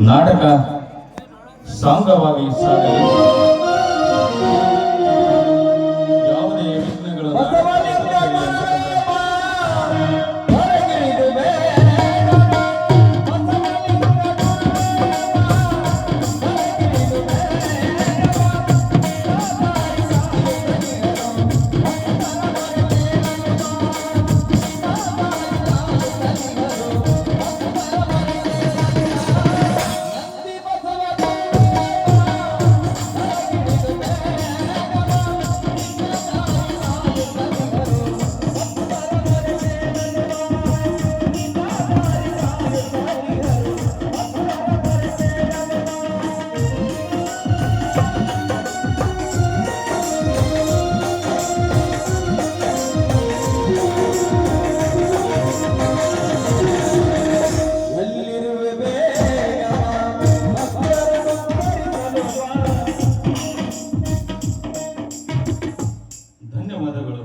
ನಾಟಕ ಸಾಂಗವಾಗಿ ಸಾಗಲಿ. ಧನ್ಯವಾದಗಳು